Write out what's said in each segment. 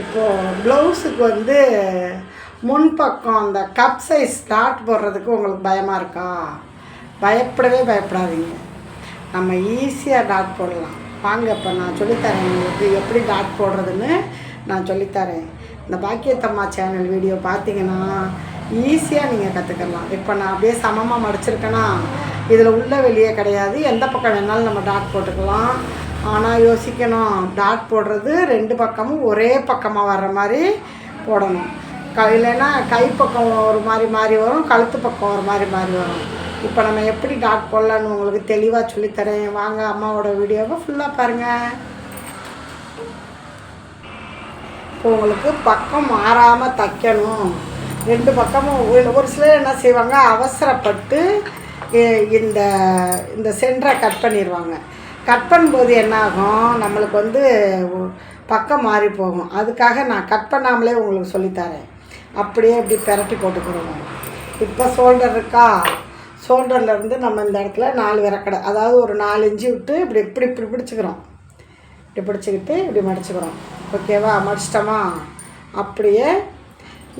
இப்போது ப்ளவுஸுக்கு வந்து முன்பக்கம் அந்த கப் சைஸ் டாட் போடுறதுக்கு உங்களுக்கு பயமாக இருக்கா? பயப்படவே பயப்படாதீங்க. நம்ம ஈஸியாக டாட் போடலாம். வாங்க இப்போ நான் சொல்லித்தரேன் உங்களுக்கு எப்படி டாட் போடுறதுன்னு நான் சொல்லித்தரேன். இந்த பாக்கியத்தம்மா சேனல் வீடியோ பார்த்தீங்கன்னா ஈஸியாக நீங்கள் கற்றுக்கலாம் இப்போ நான் அப்படியே சமமாக மடிச்சிருக்கேன்னா இதில் உள்ள வெளியே கிடையாது. எந்த பக்கம் வேணாலும் நம்ம டாட் போட்டுக்கலாம். ஆனால் யோசிக்கணும். டாட் போடுறது ரெண்டு பக்கமும் ஒரே பக்கமாக வர்ற மாதிரி போடணும். க இல்லைன்னா கை பக்கம் ஒரு மாதிரி மாறி வரும் கழுத்து பக்கம் ஒரு மாதிரி மாறி வரும். இப்போ நம்ம எப்படி டாட் போடலான்னு உங்களுக்கு தெளிவாக சொல்லித்தரேன். வாங்க அம்மாவோட வீடியோவை ஃபுல்லாக பாருங்கள் இப்போ உங்களுக்கு பக்கம் மாறாமல் தைக்கணும். ரெண்டு பக்கமும் ஒரு ஒரு சிலர் என்ன செய்வாங்க அவசரப்பட்டு இந்த இந்த சென்டரை கட் பண்ணிடுவாங்க கட் பண்ணும்போது என்ன ஆகும் நம்மளுக்கு வந்து பக்கம் மாறி போகும். அதுக்காக நான் கட் பண்ணாமலே உங்களுக்கு சொல்லித்தரேன். அப்படியே இப்படி பெரட்டி போட்டுக்கிறோம். இப்போ ஷோல்டர் இருக்கா? சோல்டர்லேருந்து நம்ம இந்த இடத்துல நாலு விரக்கடை அதாவது ஒரு நாலு இஞ்சி விட்டு இப்படி இப்படி இப்படி பிடிச்சிக்கிறோம். இப்படி பிடிச்சிக்கிட்டு இப்படி மடிச்சுக்கிறோம். ஓகேவா மடிச்சிட்டோமா? அப்படியே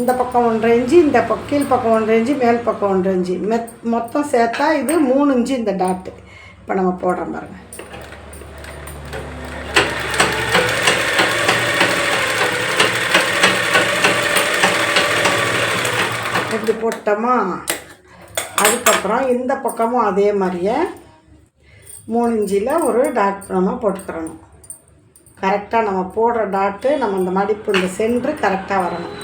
இந்த பக்கம் ஒன்றரை இஞ்சி இந்த பக்கம் கீழ் பக்கம் ஒன்றரை இஞ்சி மேல் பக்கம் ஒன்றரை இஞ்சி. மெத் மொத்தம் சேர்த்தா இது மூணு இன்ச்சு இந்த டாட்டு இப்போ நம்ம போடுறோம் பாருங்கள் இப்படி போட்டோமா? அதுக்கப்புறம் இந்த பக்கமும் அதே மாதிரியே மூணு இஞ்சியில் ஒரு டாட் நம்ம போட்டுக்கிறணும். கரெக்டாக நம்ம போடுற டாட்டு நம்ம இந்த மடிப்பு இந்த சென்று கரெக்டாக வரணும்.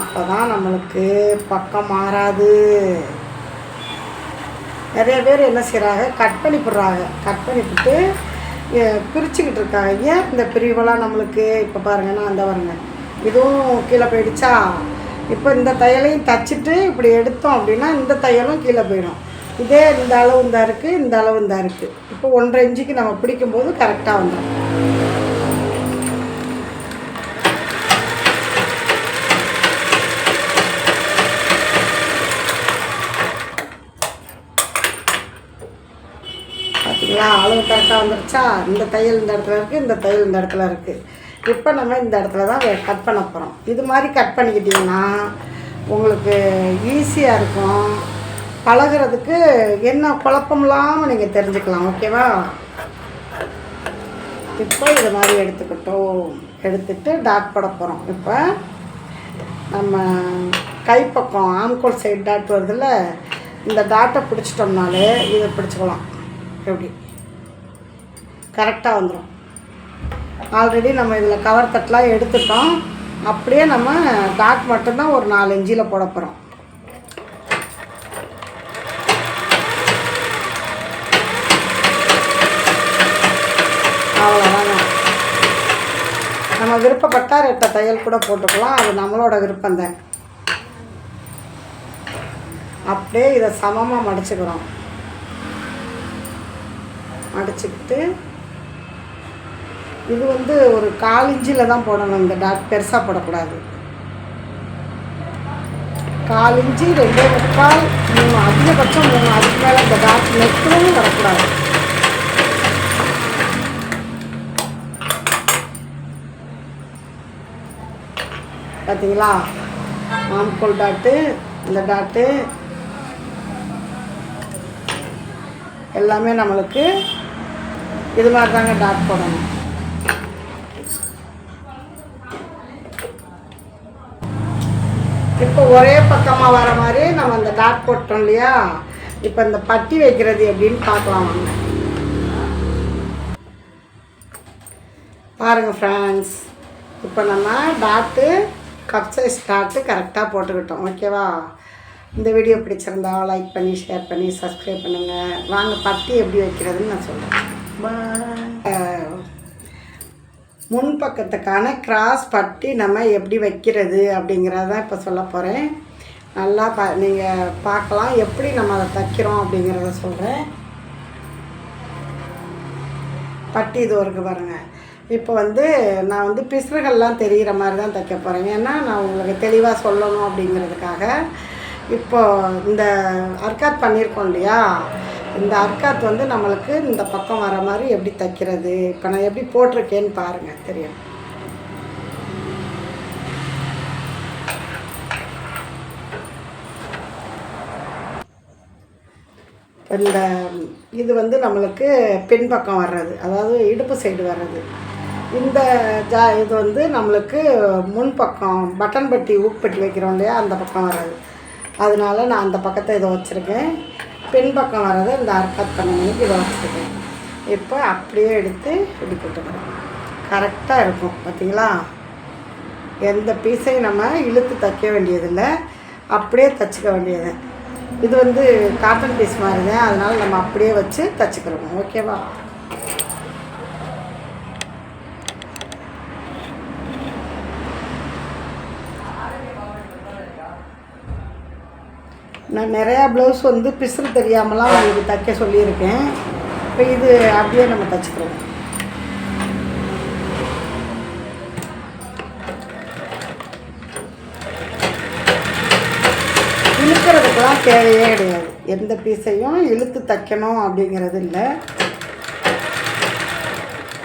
அப்போ தான் நம்மளுக்கு பக்கம் மாறாது. நிறைய பேர் என்ன செய்கிறாங்க கட் பண்ணி போடுறாங்க. கட் பண்ணிவிட்டு பிரிச்சுக்கிட்டு இருக்காங்க. ஏன் இந்த பிரிவெல்லாம் நம்மளுக்கு? இப்போ பாருங்கன்னா அந்த வருங்க இதுவும் கீழே போயிடுச்சா? இப்போ இந்த தையலையும் தச்சுட்டு இப்படி எடுத்தோம் அப்படின்னா இந்த தையலும் கீழே போயிடும். இதே இந்த அளவு இந்த இருக்குது இந்த அளவு இந்த இருக்குது இப்போ ஒன்றரை இன்ச்சுக்கு நம்ம பிடிக்கும்போது கரெக்டாக வந்துடும். பார்த்தீங்களா அளவு கரெக்டாக வந்துருச்சா? இந்த தையல் இந்த இடத்துல இருக்குது இந்த தையல் இந்த இடத்துல இருக்குது இப்போ நம்ம இந்த இடத்துல தான் கட் பண்ண போகிறோம் இது மாதிரி கட் பண்ணிக்கிட்டிங்கன்னா உங்களுக்கு ஈஸியாக இருக்கும். பழகுறதுக்கு என்ன குழப்பம் இல்லாமல் நீங்கள் தெரிஞ்சுக்கலாம் ஓகேவா? இப்போ இது மாதிரி எடுத்துக்கிட்டோம். எடுத்துட்டு டாட் போட போகிறோம் இப்போ நம்ம கைப்பக்கம் ஆம்கோல் சைடு டாட் வருதுல்ல இந்த டாட்டை பிடிச்சிட்டோம்னாலே இதை பிடிச்சிக்கலாம். எப்படி? கரெக்டாக வந்துடும் ஆல்ரெடி நம்ம இதில் கவர் தட்டெலாம் எடுத்துட்டோம். அப்படியே நம்ம டாட் மட்டும்தான் ஒரு நாலு இஞ்சியில் போட போகிறோம் அவ்வளோதாங்க நம்ம விருப்பப்பட்டால் ரெட்டை தையல் கூட போட்டுக்கலாம். அது நம்மளோட விருப்பம்தான் அப்படியே இதை சமமாக மடிச்சுக்கிறோம். மடிச்சுக்கிட்டு இது வந்து ஒரு கால் இஞ்சியில் தான் போடணும். இந்த டாட் பெருசாக போடக்கூடாது. கால் இஞ்சி ரெண்டே முக்கால் மூணு அதிகபட்சம் மூணு. அதுக்கு மேலே இந்த டாட் நெக்கிலும் வரக்கூடாது. பார்த்தீங்களா மாம்கோல் டாட்டு இந்த டாட்டு. எல்லாமே நம்மளுக்கு இது மாதிரி தாங்க டாட் போடணும். இப்போ ஒரே பக்கமாக வர மாதிரி நம்ம அந்த டாட் போட்டோம் இல்லையா? இப்போ இந்த பட்டி வைக்கிறது எப்படின்னு பார்க்கலாம் வாங்க. பாருங்கள் ஃப்ரெண்ட்ஸ் இப்போ நம்ம டாட்டு கப் சைஸ் டாட்டு கரெக்டாக போட்டுக்கிட்டோம் ஓகேவா இந்த வீடியோ பிடிச்சிருந்தா லைக் பண்ணி ஷேர் பண்ணி சப்ஸ்கிரைப் பண்ணுங்கள் வாங்க பட்டி எப்படி வைக்கிறதுன்னு நான் சொல்கிறேன் முன்பக்கத்துக்கான கிராஸ் பட்டி நம்ம எப்படி வைக்கிறது அப்படிங்கிறத இப்போ சொல்ல போகிறேன் நல்லா பா நீங்கள் பார்க்கலாம். எப்படி நம்ம அதை தைக்கிறோம் அப்படிங்கிறத சொல்கிறேன் பட்டி இது இருக்கு பாருங்கள் இப்போ வந்து நான் வந்து பிசுறுகள்லாம் தெரிகிற மாதிரி தான் தைக்க போகிறேன் ஏன்னா நான் உங்களுக்கு தெளிவாக சொல்லணும் அப்படிங்கிறதுக்காக. இப்போ இந்த அர்க்காத் பண்ணியிருக்கோம் இல்லையா? இந்த அக்காத் வந்து நம்மளுக்கு இந்த பக்கம் வர மாதிரி எப்படி தைக்கிறது? இப்போ நான் எப்படி போட்டிருக்கேன்னு பாருங்கள் தெரியும். இந்த இது வந்து நம்மளுக்கு பின்பக்கம் வர்றது அதாவது இடுப்பு சைடு வர்றது. இந்த ஜா இது வந்து நம்மளுக்கு முன்பக்கம் பட்டன் பட்டி ஊக்குப்பட்டி வைக்கிறோம் இல்லையா அந்த பக்கம் வராது அதனால நான் அந்த பக்கத்தை இதை வச்சுருக்கேன். பின்பக்கம் வரதை இந்த கட் பண்ணி இதை இப்போ அப்படியே எடுத்து இப்படி போட்டுக்கிறேன் கரெக்டாக இருக்கும் பார்த்தீங்களா? எந்த பீஸையும் நம்ம இழுத்து தைக்க வேண்டியதில்லை. அப்படியே தைச்சிக்க வேண்டியது. இது வந்து காட்டன் பீஸ் மாதிரி தான் அதனால் நம்ம அப்படியே வச்சு தைச்சிக்கிறோம். ஓகேவா நான் நிறையா ப்ளவுஸ் வந்து பிசுறு தெரியாமலாம் உங்களுக்கு தைக்க சொல்லியிருக்கேன். இப்போ இது அப்படியே நம்ம தைச்சிக்கிறோம். இழுக்கிறதுக்கெல்லாம் தேவையே கிடையாது. எந்த பீஸையும் இழுத்து தைக்கணும் அப்படிங்கிறது இல்லை.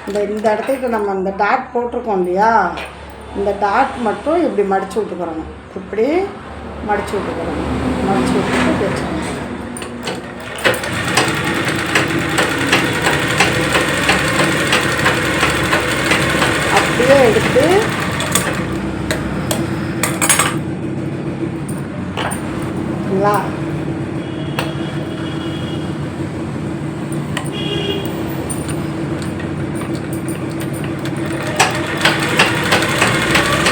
இந்த இந்த இடத்துக்கு நம்ம இந்த டாட் போட்டிருக்கோம் இல்லையா? இந்த டாட் மட்டும் இப்படி மடித்து விட்டுக்கிறோம் இப்படி மடித்து விட்டுக்கிறோம் மடித்து விட்டுட்டு வச்சுக்கணும் அப்படியே எடுத்து சரிங்களா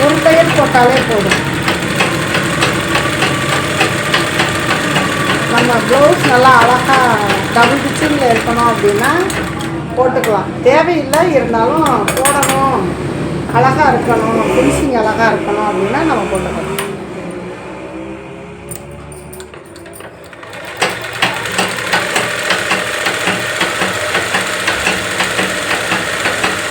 ஒரு தையல் போட்டாலே போதும். நம்ம ப்ளவுஸ் நல்லா அழகாக டபுள் டிச்சிங்கில் இருக்கணும் அப்படின்னா போட்டுக்கலாம். தேவையில்லை இருந்தாலும் போடணும். அழகாக இருக்கணும். ஃபினிஷிங் அழகாக இருக்கணும் அப்படின்னா நம்ம போட்டுக்கலாம்.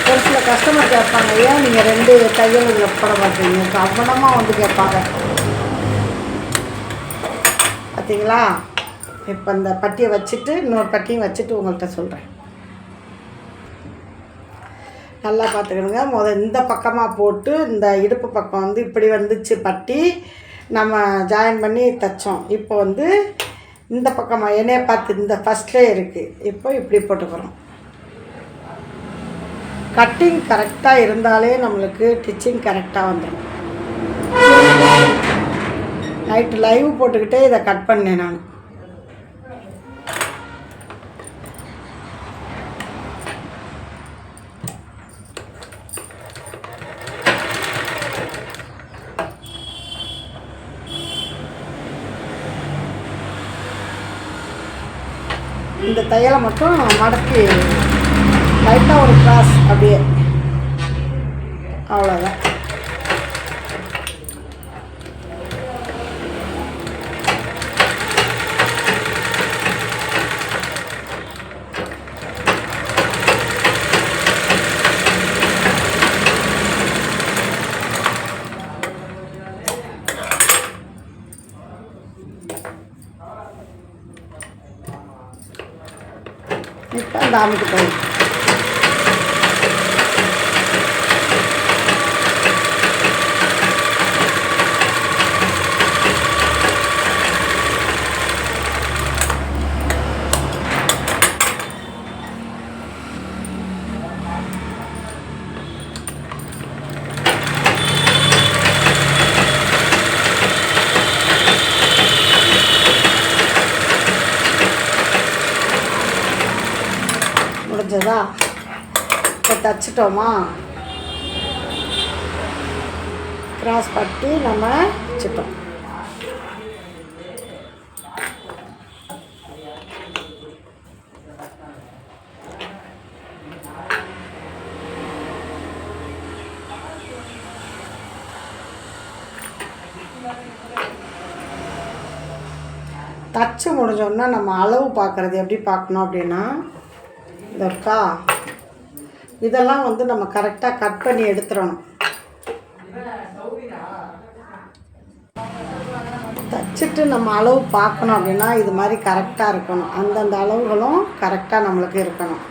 ஒரு சில கஸ்டமர் கேட்பாங்க ஏன் நீங்கள் ரெண்டு தையல் இதில் போட மாட்டீங்க? கவனமாக வந்து கேட்பாங்க. பார்த்தீங்களா இப்போ இந்த பட்டியை வச்சுட்டு இன்னொரு பட்டியும் வச்சுட்டு உங்கள்கிட்ட சொல்கிறேன். நல்லா பார்த்துக்கணுங்க. முத இந்த பக்கமாக போட்டு இந்த இடுப்பு பக்கம் வந்து இப்படி வந்துச்சு பட்டி நம்ம ஜாயின் பண்ணி தைச்சோம். இப்போ வந்து இந்த பக்கமாக என்னைய பார்த்து இந்த ஃபஸ்ட்லேயே இருக்குது இப்போ இப்படி போட்டுக்கிறோம். கட்டிங் கரெக்டாக இருந்தாலே நம்மளுக்கு டிச்சிங் கரெக்டாக வந்துடும். நைட்டு லைவ் போட்டுக்கிட்டே இதை கட் பண்ணேன் நான். இந்த தையலை மட்டும் மடக்கி லைட்டாக ஒரு கிராஸ் அப்படியே. அவ்வளோதான் இப்போ அந்த அமுக்கு போய் முடிஞ்சதா இப்போ தச்சிட்டோமா? கிராஸ் பட்டி நம்ம வச்சுட்டோம் தச்சு முடிஞ்சோன்னா நம்ம அளவு பார்க்குறது எப்படி பார்க்கணும் அப்படின்னா இதற்கா இதெல்லாம் வந்து நம்ம கரெக்டாக கட் பண்ணி எடுத்துடணும் தச்சுட்டு நம்ம அளவு பார்க்கணும் அப்படின்னா இது மாதிரி கரெக்டாக இருக்கணும். அந்தந்த அளவுகளும் கரெக்டாக நம்மளுக்கு இருக்கணும்.